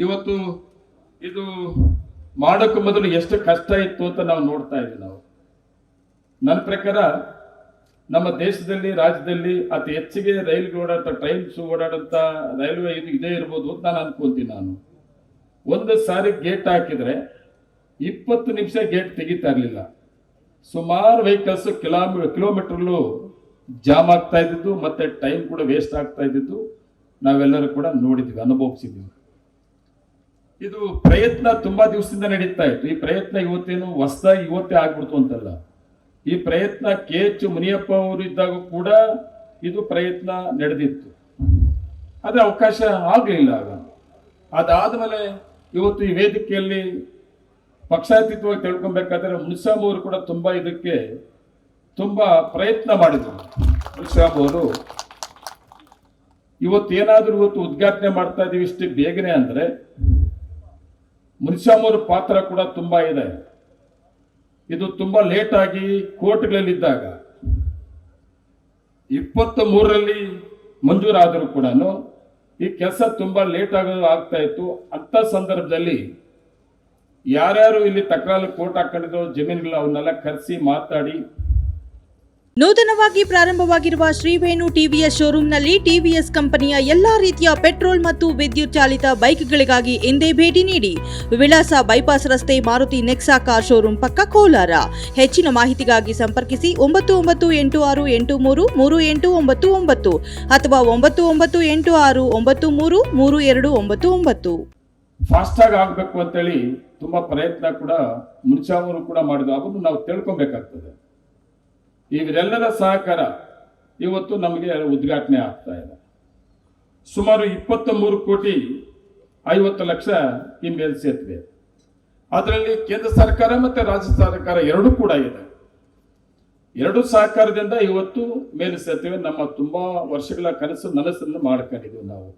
ಇವತ್ತು ಇದು ಮಾಡೋಕ್ಕೆ ಮೊದಲು ಎಷ್ಟು ಕಷ್ಟ ಇತ್ತು ಅಂತ ನಾವು ನೋಡ್ತಾ ಇದ್ದೀವಿ ನಾವು. ನನ್ನ ಪ್ರಕಾರ ನಮ್ಮ ದೇಶದಲ್ಲಿ, ರಾಜ್ಯದಲ್ಲಿ ಅತಿ ಹೆಚ್ಚಿಗೆ ರೈಲ್ಗೆ ಓಡಾಡ ಟ್ರೈನ್ಸ್ ಓಡಾಡಂತ ರೈಲ್ವೆ ಇದು ಇದೇ ಇರ್ಬೋದು ಅಂತ ನಾನು ಅನ್ಕೊಂತೀನಿ ನಾನು. ಒಂದು ಸಾರಿ ಗೇಟ್ ಹಾಕಿದ್ರೆ ಇಪ್ಪತ್ತು ನಿಮಿಷ ಗೇಟ್ ತೆಗಿತಾ ಇರಲಿಲ್ಲ. ಸುಮಾರು ವೆಹಿಕಲ್ಸ್ ಕಿಲೋಮೀ ಕಿಲೋಮೀಟರ್ಲು ಜಾಮ್ ಆಗ್ತಾ ಇದ್ದಿದ್ದು, ಮತ್ತೆ ಟೈಮ್ ಕೂಡ ವೇಸ್ಟ್ ಆಗ್ತಾ ಇದ್ದಿದ್ದು ನಾವೆಲ್ಲರೂ ಕೂಡ ನೋಡಿದ್ವಿ, ಅನುಭವಿಸಿದ್ವಿ. ಇದು ಪ್ರಯತ್ನ ತುಂಬಾ ದಿವಸದಿಂದ ನಡೀತಾ ಇತ್ತು. ಈ ಪ್ರಯತ್ನ ಇವತ್ತೇನು ಹೊಸದಾಗಿ ಇವತ್ತೇ ಆಗ್ಬಿಡ್ತು ಅಂತಲ್ಲ. ಈ ಪ್ರಯತ್ನ ಕೆ ಎಚ್ ಮುನಿಯಪ್ಪ ಅವರು ಇದ್ದಾಗ ಕೂಡ ಇದು ಪ್ರಯತ್ನ ನಡೆದಿತ್ತು. ಅದೇ ಅವಕಾಶ ಆಗಲಿಲ್ಲ ಆಗ. ಅದಾದ್ಮೇಲೆ ಇವತ್ತು ಈ ವೇದಿಕೆಯಲ್ಲಿ ಪಕ್ಷಾತೀತವಾಗಿ ತಿಳ್ಕೊಬೇಕಾದ್ರೆ ಮುನ್ಸಾಮ್ ಕೂಡ ತುಂಬಾ ಇದಕ್ಕೆ ತುಂಬಾ ಪ್ರಯತ್ನ ಮಾಡಿದ್ರು. ಮುನಿಸಾಮ್ ಅವರು ಇವತ್ತು ಏನಾದ್ರೂ ಇವತ್ತು ಉದ್ಘಾಟನೆ ಮಾಡ್ತಾ ಇದ್ದೀವಿ ಇಷ್ಟು ಬೇಗನೆ ಅಂದ್ರೆ ಮುನ್ಸಾಮ್ ಪಾತ್ರ ಕೂಡ ತುಂಬಾ ಇದೆ. ಇದು ತುಂಬಾ ಲೇಟಾಗಿ ಕೋರ್ಟ್ಗಳಲ್ಲಿದ್ದಾಗ ಇಪ್ಪತ್ತ ಮೂರರಲ್ಲಿ ಮಂಜೂರಾದರೂ ಕೂಡ ಈ ಕೆಲಸ ತುಂಬಾ ಲೇಟ್ ಆಗೋದು ಆಗ್ತಾ ಇತ್ತು. ಅಂತ ಸಂದರ್ಭದಲ್ಲಿ ಯಾರ್ಯಾರು ಇಲ್ಲಿ ತಕರಾರು ಕೋರ್ಟ್ ಹಾಕೊಂಡಿದ್ರು ಜಮೀನುಗಳು ಅವನ್ನೆಲ್ಲ ಕರೆಸಿ ಮಾತಾಡಿ ನೂತನವಾಗಿ ಪ್ರಾರಂಭವಾಗಿರುವ ಶ್ರೀವೇಣು ಟಿವಿಎಸ್ ಶೋರೂಮ್ನಲ್ಲಿ ಟಿವಿಎಸ್ ಕಂಪನಿಯ ಎಲ್ಲಾ ರೀತಿಯ ಪೆಟ್ರೋಲ್ ಮತ್ತು ವಿದ್ಯುತ್ ಚಾಲಿತ ಬೈಕ್ಗಳಿಗಾಗಿ ಎಂದೇ ಭೇಟಿ ನೀಡಿ ವಿಳಾಸ ಬೈಪಾಸ್ ರಸ್ತೆ ಮಾರುತಿ ನೆಕ್ಸಾ ಕಾರ್ ಶೋರೂಮ್ ಪಕ್ಕ ಕೋಲಾರ. ಹೆಚ್ಚಿನ ಮಾಹಿತಿಗಾಗಿ ಸಂಪರ್ಕಿಸಿ ಒಂಬತ್ತು ಒಂಬತ್ತು ಎಂಟು ಆರು ಎಂಟು ಮೂರು ಮೂರು ಎಂಟು ಒಂಬತ್ತು ಒಂಬತ್ತು ಅಥವಾ ಒಂಬತ್ತು ಒಂಬತ್ತು ಎಂಟು ಆರು ಒಂಬತ್ತು ಮೂರು ಮೂರು ಎರಡು ಒಂಬತ್ತು ಒಂಬತ್ತು. ಪ್ರಯತ್ನ ಕೂಡ ಮುಂಚಾವರು ಕೂಡ ಮಾಡಿದ್ರು. ಅದನ್ನು ನಾವು ತಿಳ್ಕೊಬೇಕಾಗ್ತದೆ. ಇವರೆಲ್ಲರ ಸಹಕಾರ ಇವತ್ತು ನಮಗೆ ಉದ್ಘಾಟನೆ ಆಗ್ತಾ ಇದೆ. ಸುಮಾರು ಇಪ್ಪತ್ತ ಮೂರು ಕೋಟಿ ಐವತ್ತು ಲಕ್ಷ ಈ ಮೇಲ್ಸೇತುವೆ ಅದರಲ್ಲಿ ಕೇಂದ್ರ ಸರ್ಕಾರ ಮತ್ತೆ ರಾಜ್ಯ ಸರ್ಕಾರ ಎರಡೂ ಕೂಡ ಇದೆ. ಎರಡು ಸಹಕಾರದಿಂದ ಇವತ್ತು ಮೇಲ್ಸೇತುವೆ ನಮ್ಮ ತುಂಬಾ ವರ್ಷಗಳ ಕನಸು ನನಸನ್ನು ಮಾಡ್ಕೊಂಡಿದ್ದೀವಿ ನಾವು.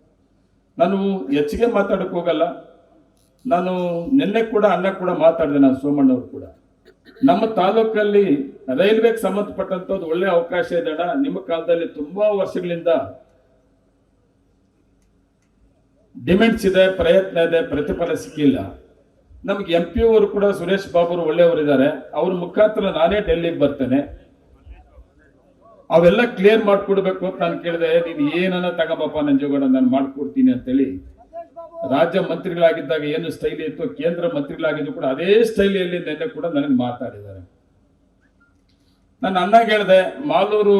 ನಾನು ಹೆಚ್ಚಿಗೆ ಮಾತಾಡಕ್ ಹೋಗಲ್ಲ. ನಾನು ನಿನ್ನೆ ಕೂಡ, ಅನ್ನ ಕೂಡ ಮಾತಾಡಿದೆ, ನಾನು ಸೋಮಣ್ಣವ್ರು ಕೂಡ. ನಮ್ಮ ತಾಲೂಕಲ್ಲಿ ರೈಲ್ವೆಗೆ ಸಂಬಂಧಪಟ್ಟಂತದ್ದು ಒಳ್ಳೆ ಅವಕಾಶ ಇದೆ ಅಣ್ಣ. ನಿಮ್ಮ ಕಾಲದಲ್ಲಿ ತುಂಬಾ ವರ್ಷಗಳಿಂದ ಡಿಮೆಂಡ್ಸ್ ಇದೆ, ಪ್ರಯತ್ನ ಇದೆ, ಪ್ರತಿಫಲ ಸಿಕ್ಕಿಲ್ಲ. ನಮ್ಗೆ ಎಂ ಪಿ ಅವರು ಕೂಡ ಸುರೇಶ್ ಬಾಬು ಒಳ್ಳೆಯವರಿದ್ದಾರೆ. ಅವ್ರ ಮುಖಾಂತರ ನಾನೇ ಡೆಲ್ಲಿಗೆ ಬರ್ತೇನೆ. ಅವೆಲ್ಲ ಕ್ಲಿಯರ್ ಮಾಡ್ಕೊಡ್ಬೇಕು ಅಂತ ನಾನು ಕೇಳಿದೆ. ನೀನು ಏನನ್ನ ತಗೋಬಪ್ಪ ನಂಜೇಗೌಡ, ನಾನು ಮಾಡ್ಕೊಡ್ತೀನಿ ಅಂತೇಳಿ. ರಾಜ್ಯ ಮಂತ್ರಿಗಳಾಗಿದ್ದಾಗ ಏನು ಸ್ಟೈಲ್ ಇತ್ತು, ಕೇಂದ್ರ ಮಂತ್ರಿಗಳಾಗಿದ್ದು ಕೂಡ ಅದೇ ಸ್ಟೈಲಿಯಲ್ಲಿ ನಿನ್ನೆ ಕೂಡ ನನಗೆ ಮಾತಾಡಿದ್ದಾರೆ. ನಾನು ಅನ್ನಾಗ ಹೇಳಿದೆ, ಮಾಲೂರು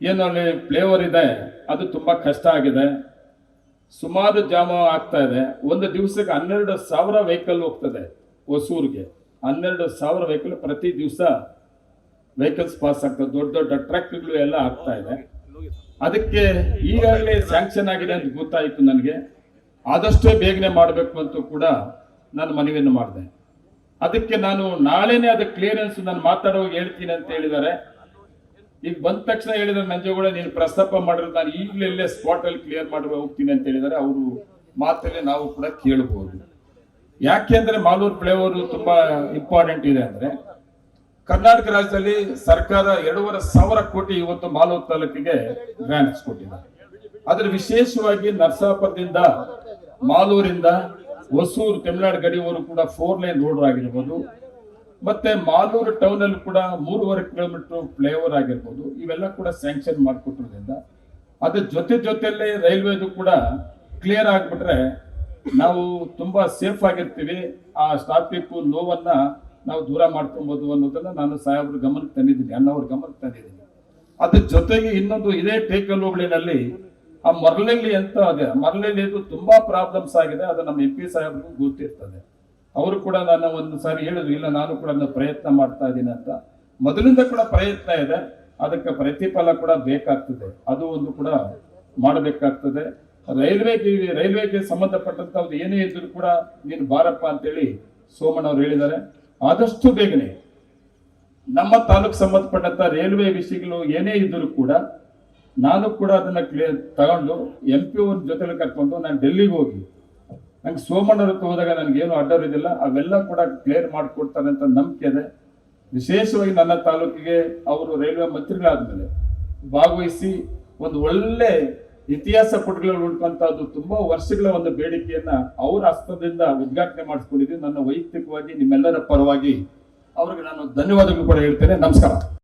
ಏನು ಅಲ್ಲಿ ಫ್ಲೇವರ್ ಇದೆ, ಅದು ತುಂಬ ಕಷ್ಟ ಆಗಿದೆ. ಸುಮಾರು ಜಾಮ ಆಗ್ತಾ ಇದೆ. ಒಂದು ದಿವಸಕ್ಕೆ ಹನ್ನೆರಡು ಸಾವಿರ ವೆಹಿಕಲ್ ಹೋಗ್ತದೆ ಹೊಸೂರಿಗೆ. ಹನ್ನೆರಡು ಸಾವಿರ ವೆಹಿಕಲ್ ಪ್ರತಿ ದಿವಸ ವೆಹಿಕಲ್ಸ್ ಪಾಸ್ ಆಗ್ತದೆ. ದೊಡ್ಡ ದೊಡ್ಡ ಟ್ರಕ್ಗಳು ಎಲ್ಲ ಆಗ್ತಾ ಇದೆ. ಅದಕ್ಕೆ ಈಗಾಗಲೇ ಸ್ಯಾಂಕ್ಷನ್ ಆಗಿದೆ ಅಂತ ಗೊತ್ತಾಯಿತು ನನಗೆ. ಆದಷ್ಟೇ ಬೇಗನೆ ಮಾಡಬೇಕು ಅಂತ ಕೂಡ ನಾನು ಮನವಿಯನ್ನು ಮಾಡಿದೆ. ಅದಕ್ಕೆ ನಾನು ನಾಳೆನೇ ಅದಕ್ಕೆ ಕ್ಲಿಯರೆನ್ಸ್ ನಾನು ಮಾತಾಡೋ ಹೇಳ್ತೀನಿ ಅಂತ ಹೇಳಿದ್ದಾರೆ ಈಗ ಬಂದ ತಕ್ಷಣ ಹೇಳಿದ್ರೆ ನಂಜೇಗೌಡ ನೀನು ಪ್ರಸ್ತಾಪ ಮಾಡಿರೋದು ನಾನು ಈಗಲೇ ಸ್ಪಾಟ್ ಅಲ್ಲಿ ಕ್ಲಿಯರ್ ಮಾಡಿ ಹೋಗ್ತೀನಿ ಅಂತ ಹೇಳಿದ್ದಾರೆ ಅವರು ಮಾತಲ್ಲಿ ನಾವು ಕೂಡ ಕೇಳಬಹುದು ಯಾಕೆಂದ್ರೆ ಮಾಲೂರು ಫ್ಲೇವರು ತುಂಬಾ ಇಂಪಾರ್ಟೆಂಟ್ ಇದೆ ಅಂದ್ರೆ, ಕರ್ನಾಟಕ ರಾಜ್ಯದಲ್ಲಿ ಸರ್ಕಾರ ಎರಡೂವರೆ ಸಾವಿರ ಕೋಟಿ ಇವತ್ತು ಮಾಲೂರು ತಾಲೂಕಿಗೆ ಗ್ರಾಂಟ್ಸ್ ಕೊಟ್ಟಿದೆ. ಅದ್ರ ವಿಶೇಷವಾಗಿ ನರಸಾಪುರದಿಂದ ಮಾಲೂರಿಂದ ಹೊಸೂರು ತಮಿಳ್ನಾಡು ಗಡಿಯವರು ಕೂಡ ಫೋರ್ ಲೈನ್ ರೋಡ್ ಆಗಿರ್ಬೋದು, ಮತ್ತೆ ಮಾಲೂರು ಟೌನ್ ಅಲ್ಲಿ ಕೂಡ ಮೂರುವರೆ ಕಿಲೋಮೀಟರ್ ಫ್ಲೈಓವರ್ ಆಗಿರ್ಬೋದು, ಇವೆಲ್ಲ ಕೂಡ ಸ್ಯಾಂಕ್ಷನ್ ಮಾಡಿಕೊಟ್ಟಿರೋದ್ರಿಂದ ಅದ್ರ ಜೊತೆ ಜೊತೆಯಲ್ಲೇ ರೈಲ್ವೆದು ಕೂಡ ಕ್ಲಿಯರ್ ಆಗಿಬಿಟ್ರೆ ನಾವು ತುಂಬಾ ಸೇಫ್ ಆಗಿರ್ತೀವಿ. ಆ ಟ್ರಾಫಿಕ್ ನೋವನ್ನ ನಾವು ದೂರ ಮಾಡ್ಕೊಬೋದು ಅನ್ನೋದನ್ನ ನಾನು ಸಾಹೇಬ್ರ ಗಮನಕ್ಕೆ ತಂದಿದ್ದೀನಿ, ಅಣ್ಣವ್ರ ಗಮನಕ್ಕೆ ತಂದಿದ್ದೀನಿ. ಅದ್ರ ಜೊತೆಗೆ ಇನ್ನೊಂದು ಇದೇ ಟೇಕಲ್ ಹೋಬಳಿನಲ್ಲಿ ಆ ಮರಳಲ್ಲಿ ಅಂತ ಅದೇ ಮರಳಲ್ಲಿ ಇದು ತುಂಬಾ ಪ್ರಾಬ್ಲಮ್ಸ್ ಆಗಿದೆ, ಅದು ನಮ್ಮ ಎಂ ಪಿ ಸಾಹೇಬ್ರಿಗೂ ಗೊತ್ತಿರ್ತದೆ. ಅವರು ಕೂಡ ನಾನು ಒಂದು ಸಾರಿ ಹೇಳಿದ್ರು, ಇಲ್ಲ, ನಾನು ಕೂಡ ಪ್ರಯತ್ನ ಮಾಡ್ತಾ ಇದ್ದೀನಿ ಅಂತ. ಮೊದಲಿಂದ ಕೂಡ ಪ್ರಯತ್ನ ಇದೆ, ಅದಕ್ಕೆ ಪ್ರತಿಫಲ ಕೂಡ ಬೇಕಾಗ್ತದೆ. ಅದು ಒಂದು ಕೂಡ ಮಾಡಬೇಕಾಗ್ತದೆ. ರೈಲ್ವೆಗೆ ರೈಲ್ವೆಗೆ ಸಂಬಂಧಪಟ್ಟಂತ ಏನೇ ಇದ್ರು ಕೂಡ ನೀನು ಬಾರಪ್ಪ ಅಂತೇಳಿ ಸೋಮಣ್ಣ ಅವರು ಹೇಳಿದ್ದಾರೆ. ಆದಷ್ಟು ಬೇಗನೆ ನಮ್ಮ ತಾಲೂಕು ಸಂಬಂಧಪಟ್ಟಂತ ರೈಲ್ವೆ ವಿಷಯಗಳು ಏನೇ ಇದ್ದರೂ ಕೂಡ ನಾನು ಕೂಡ ಅದನ್ನ ಕ್ಲಿಯರ್ ತಗೊಂಡು ಎಂ ಪಿ ಅವ್ರ ಜೊತೆಲಿ ಕರ್ಕೊಂಡು ನಾನು ಡೆಲ್ಲಿಗೆ ಹೋಗಿ. ನಂಗೆ ಸೋಮಣ್ಣ ಹತ್ರ ಹೋದಾಗ ನನಗೇನು ಅಡ್ಡರಿದಿಲ್ಲ ಅವೆಲ್ಲ ಕೂಡ ಕ್ಲಿಯರ್ ಮಾಡಿಕೊಡ್ತಾರೆ ಅಂತ ನಂಬಿಕೆ ಇದೆ. ವಿಶೇಷವಾಗಿ ನನ್ನ ತಾಲೂಕಿಗೆ ಅವರು ರೈಲ್ವೆ ಮಂತ್ರಿಗಳಾದ್ಮೇಲೆ ಭಾಗವಹಿಸಿ ಒಂದು ಒಳ್ಳೆ ಇತಿಹಾಸ ಪುಟಗಳಲ್ಲಿ ಉಳ್ಕೊಂತದ್ದು ತುಂಬಾ ವರ್ಷಗಳ ಒಂದು ಬೇಡಿಕೆಯನ್ನ ಅವರ ಹಸ್ತದಿಂದ ಉದ್ಘಾಟನೆ ಮಾಡಿಸ್ಕೊಂಡಿದ್ದೀನಿ. ನನ್ನ ವೈಯಕ್ತಿಕವಾಗಿ ನಿಮ್ಮೆಲ್ಲರ ಪರವಾಗಿ. ಅವ್ರಿಗೆ ನಾನು ಧನ್ಯವಾದಗಳು ಕೂಡ ಹೇಳ್ತೇನೆ. ನಮಸ್ಕಾರ.